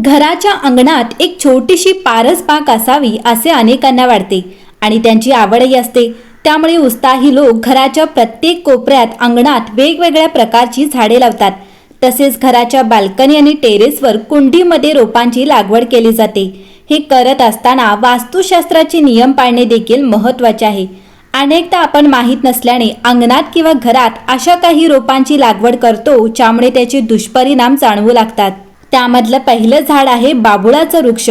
घराच्या अंगणात एक छोटीशी पारस पाक असावी असे अनेकांना वाटते आणि त्यांची आवडही असते. त्यामुळे उत्साही लोक घराच्या प्रत्येक कोपऱ्यात अंगणात वेगवेगळ्या प्रकारची झाडे लावतात. तसेच घराच्या बाल्कनी आणि टेरेसवर कुंडीमध्ये रोपांची लागवड केली जाते. हे करत असताना वास्तुशास्त्राचे नियम पाळणे देखील महत्त्वाचे आहे. अनेकदा आपण माहीत नसल्याने अंगणात किंवा घरात अशा काही रोपांची लागवड करतो ज्यामुळे त्याचे दुष्परिणाम जाणवू लागतात. त्यामधलं पहिलं झाड आहे बाबुळाचं वृक्ष.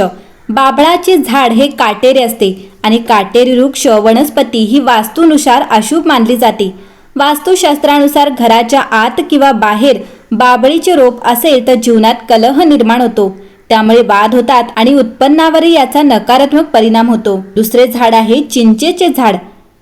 बाबळाचे झाड हे काटेरी असते आणि काटेरी वृक्ष वनस्पती ही वास्तूनुसार अशुभ मानली जाते. वास्तुशास्त्रानुसार घराच्या आत किंवा बाहेर बाबळीचे रोप असेल तर जीवनात कलह निर्माण होतो. त्यामुळे वाद होतात आणि उत्पन्नावरही याचा नकारात्मक परिणाम होतो. दुसरे झाड आहे चिंचेचे झाड.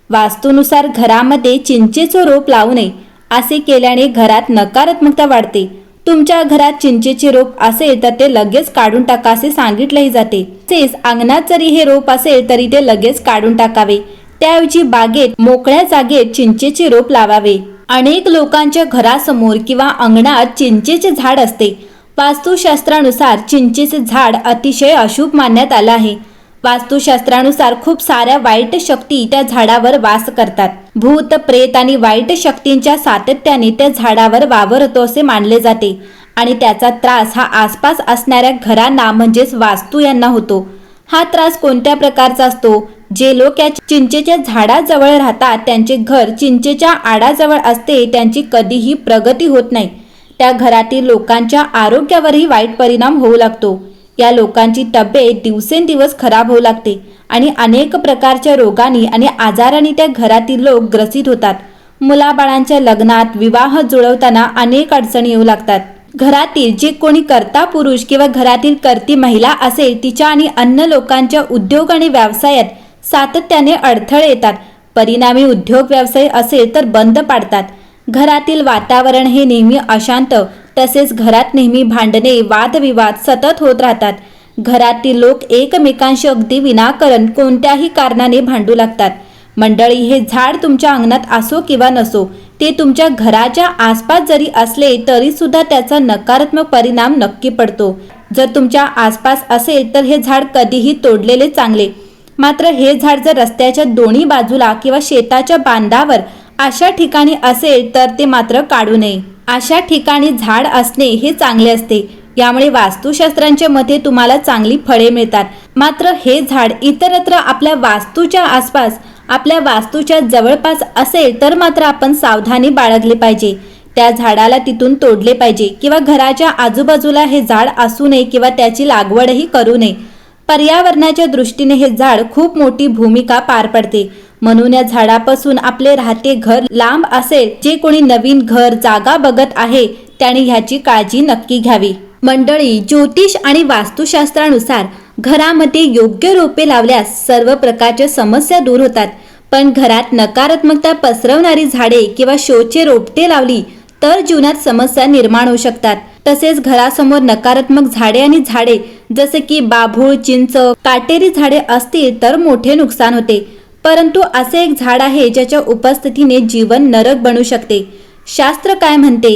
वास्तूनुसार घरामध्ये चिंचेचं रोप लावू नये असे केल्याने घरात नकारात्मकता वाढते. तुमच्या घरात चिंचेचे रोप असेल तर ते लगेच काढून टाका असे सांगितलेही जाते. तसेच अंगणात जरी हे रोप असेल तरी ते लगेच काढून टाकावे. त्याऐवजी बागेत मोकळ्या जागेत चिंचेचे रोप लावावे. अनेक लोकांच्या घरासमोर किंवा अंगणात चिंचेचे झाड असते. वास्तुशास्त्रानुसार चिंचेचे झाड अतिशय अशुभ मानण्यात आलं आहे. वास्तुशास्त्रानुसार खूप साऱ्या वाईट शक्ती त्या झाडावर वास करतात. भूत प्रेत आणि वाईट शक्तींच्या सातत्याने त्या झाडावर वावरतो असे मानले जाते. आणि त्याचा त्रास हा आसपास असणाऱ्या घरांना म्हणजेच वास्तू यांना होतो. हा त्रास कोणत्या प्रकारचा असतो? जे लोक या चिंचेच्या झाडाजवळ राहतात त्यांचे घर चिंचेच्या आडाजवळ असते त्यांची कधीही प्रगती होत नाही. त्या घरातील लोकांच्या आरोग्यावरही वाईट परिणाम होऊ लागतो. या लोकांची तब्येत दिवसेंदिवस खराब होऊ लागते आणि अनेक प्रकारच्या रोगांनी आणि आजारांनी त्या घरातील लोक ग्रसित होतात. मुलाबाळांच्या लग्नात विवाह जुळवताना अनेक अडचणी येऊ लागतात. घरातील जे कोणी कर्ता पुरुष किंवा घरातील कर्ती महिला असेल तिच्या आणि अन्य लोकांच्या उद्योग आणि व्यवसायात सातत्याने अडथळे येतात. परिणामी उद्योग व्यवसाय असेल तर बंद पाडतात. घरातील वातावरण हे नेहमी अशांत तसेच घरात नेहमी भांडणे वादविवाद सतत होत राहतात. घरातील लोक एकमेकांशी अगदी विनाकारण कोणत्याही कारणाने भांडू लागतात. मंडळी हे झाड तुमच्या अंगणात असो किंवा नसो ते तुमच्या घराच्या आसपास जरी असले तरी सुद्धा त्याचा नकारात्मक परिणाम नक्की पडतो. जर तुमच्या आसपास असेल तर हे झाड कधीही तोडलेले चांगले. मात्र हे झाड जर रस्त्याच्या दोन्ही बाजूला किंवा शेताच्या बांधावर अशा ठिकाणी असेल तर ते मात्र काढू नये. अशा ठिकाणी झाड असणे हे चांगले असते. यामुळे वास्तुशास्त्रांच्या मते तुम्हाला चांगली फळे मिळतात. मात्र हे झाड इतरत्र आपल्या वास्तूच्या आसपास आपल्या वास्तूच्या जवळपास असेल तर मात्र आपण सावधानी बाळगली पाहिजे. त्या झाडाला तिथून तोडले पाहिजे किंवा घराच्या आजूबाजूला हे झाड असू नये किंवा त्याची लागवडही करू नये. पर्यावरणाच्या दृष्टीने हे झाड खूप मोठी भूमिका पार पडते. म्हणून या झाडापासून आपले राहते घर लांब असेल जे कोणी नवीन घर जागा बघत आहे त्याने ह्याची काळजी नक्की घ्यावी. मंडळी ज्योतिष आणि वास्तुशास्त्रानुसार घरामध्ये योग्य रोपे लावल्यास सर्व प्रकारच्या समस्या दूर होतात. पण घरात नकारात्मकता पसरवणारी झाडे किंवा शोचे रोपटे लावली तर जीवनात समस्या निर्माण होऊ शकतात. तसेच घरासमोर नकारात्मक झाडे आणि झाडे जसे की बाभूळ चिंच काटेरी झाडे असतील तर मोठे नुकसान होते. परंतु असे एक झाड आहे ज्याच्या उपस्थितीने जीवन नरक बनू शकते. शास्त्र काय म्हणते?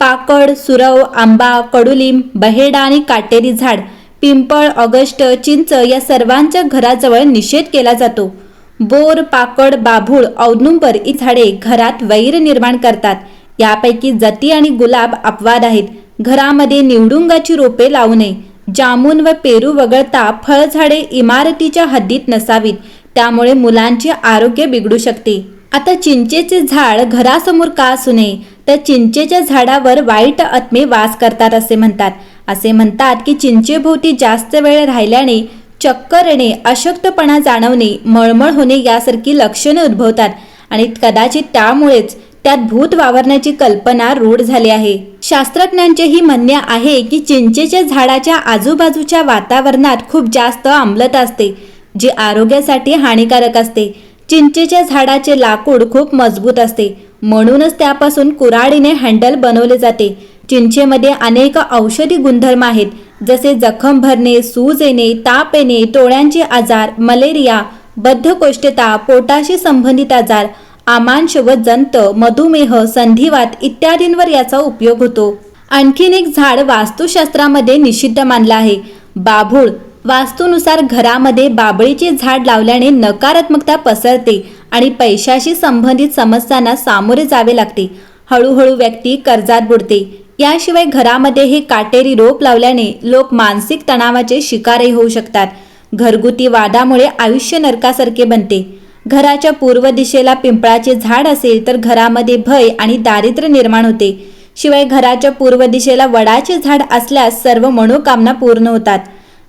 पाकड सुरव आंबा कडुलिंब बहेडा आणि काटेरी झाड पिंपळ ऑगस्ट चिंच या सर्वांच्या घराजवळ निषेध केला जातो. बोर पाकड बाभूळ औदुंबर ही झाडे घरात वैर निर्माण करतात. यापैकी जती आणि गुलाब अपवाद आहेत. घरामध्ये निवडुंगाची रोपे लावू नये. जामून व पेरू वगळता फळझाडे इमारतीच्या हद्दीत नसावीत. त्यामुळे मुलांचे आरोग्य बिघडू शकते. आता चिंचेचे झाड घरासमोर का असू नये? तर चिंचेच्या झाडावर वाईट आत्मे वास करतात असे म्हणतात. असे म्हणतात की चिंचेभोवती जास्त वेळ राहिल्याने चक्कर येणे अशक्तपणा जाणवणे मळमळ होणे यासारखी लक्षणे उद्भवतात. आणि कदाचित त्यामुळेच त्यात भूत वावरण्याची कल्पना रूढ झाली आहे. शास्त्रज्ञांचेही म्हणणे आहे की चिंचेच्या झाडाच्या आजूबाजूच्या वातावरणात खूप जास्त आम्लता असते. जी आरोग्यासाठी हानिकारक असते. चिंचेच्या झाडाचे लाकूड खूप मजबूत असते. म्हणूनच त्यापासून कुऱ्हाडीने हँडल बनवले जाते. चिंचेमध्ये अनेक औषधी गुणधर्म आहेत जसे जखम भरणे सूज येणे ताप येणे डोळ्यांचे आजार मलेरिया बद्धकोष्ठता पोटाशी संबंधित आजार आमांश व जंत मधुमेह संधिवात इत्यादींवर याचा उपयोग होतो. आणखीन एक झाड वास्तुशास्त्रामध्ये निषिद्ध मानलं आहे. बाभूळ वास्तूनुसार घरामध्ये बाबळीचे झाड लावल्याने नकारात्मकता पसरते आणि पैशाशी संबंधित समस्यांना सामोरे जावे लागते. हळूहळू व्यक्ती कर्जात बुडते. याशिवाय घरामध्ये हे काटेरी रोप लावल्याने लोक मानसिक तणावाचे शिकारही होऊ शकतात. घरगुती वादामुळे आयुष्य नरकासारखे बनते. घराच्या पूर्व दिशेला पिंपळाचे झाड असेल तर घरामध्ये भय आणि दारिद्र्य निर्माण होते. शिवाय घराच्या पूर्व दिशेला वडाचे झाड असल्यास सर्व मनोकामना पूर्ण होतात.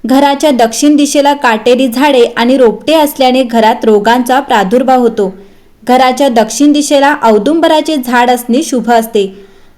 घराच्या दक्षिण दिशेला काटेरी झाडे आणि रोपटे असल्याने घरात रोगांचा प्रादुर्भाव होतो. घराच्या दक्षिण दिशेला औदुंबराचे झाड असणे शुभ असते.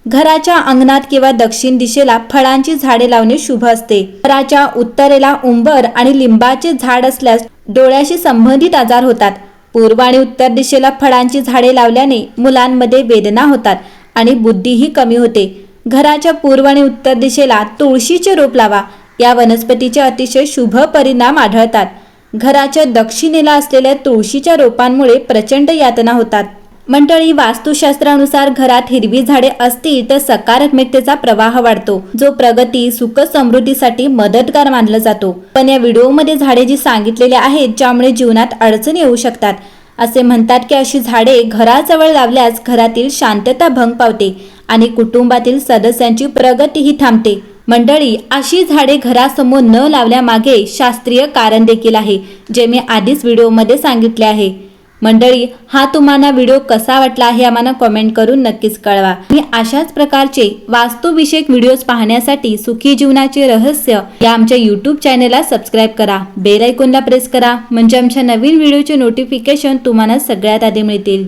घराच्या अंगणात किंवा दक्षिण दिशेला फळांची झाडे लावणे शुभ असते. घराच्या उत्तरेला उंबर आणि लिंबाचे झाड असल्यास डोळ्याशी संबंधित आजार होतात. पूर्व आणि उत्तर दिशेला फळांची झाडे लावल्याने मुलांमध्ये वेदना होतात आणि बुद्धीही कमी होते. घराच्या पूर्व आणि उत्तर दिशेला तुळशीचे रोप लावा. या वनस्पतीचे अतिशय शुभ परिणाम आढळतात. घराच्या दक्षिणेला असलेल्या तुळशीच्या रोपांमुळे प्रचंड यातना होतात. मंडळी वास्तुशास्त्रानुसार घरात हिरवी झाडे असतील तर सकारात्मकतेचा प्रवाह वाढतो जो प्रगती सुख समृद्धीसाठी मदतगार मानला जातो. पण या व्हिडिओमध्ये झाडे जी सांगितलेली आहेत ज्यामुळे जीवनात अडचणी येऊ शकतात. असे म्हणतात की अशी झाडे घराजवळ लावल्यास घरातील शांतता भंग पावते आणि कुटुंबातील सदस्यांची प्रगतीही थांबते. मंडळी अशी झाडे घरासमोर न लावल्यामागे शास्त्रीय कारण देखील आहे जे मी आधीच व्हिडिओमध्ये सांगितले आहे. मंडळी हा तुम्हाला व्हिडिओ कसा वाटला आहे आम्हाला कमेंट करून नक्कीच कळवा. मी अशाच प्रकारचे वास्तुविषयक व्हिडिओज पाहण्यासाठी सुखी जीवनाचे रहस्य या आमच्या यूट्यूब चॅनलला सबस्क्राईब करा. बेल आयकॉनला प्रेस करा. म्हणजे आमच्या नवीन व्हिडिओचे नोटिफिकेशन तुम्हाला सगळ्यात आधी मिळतील.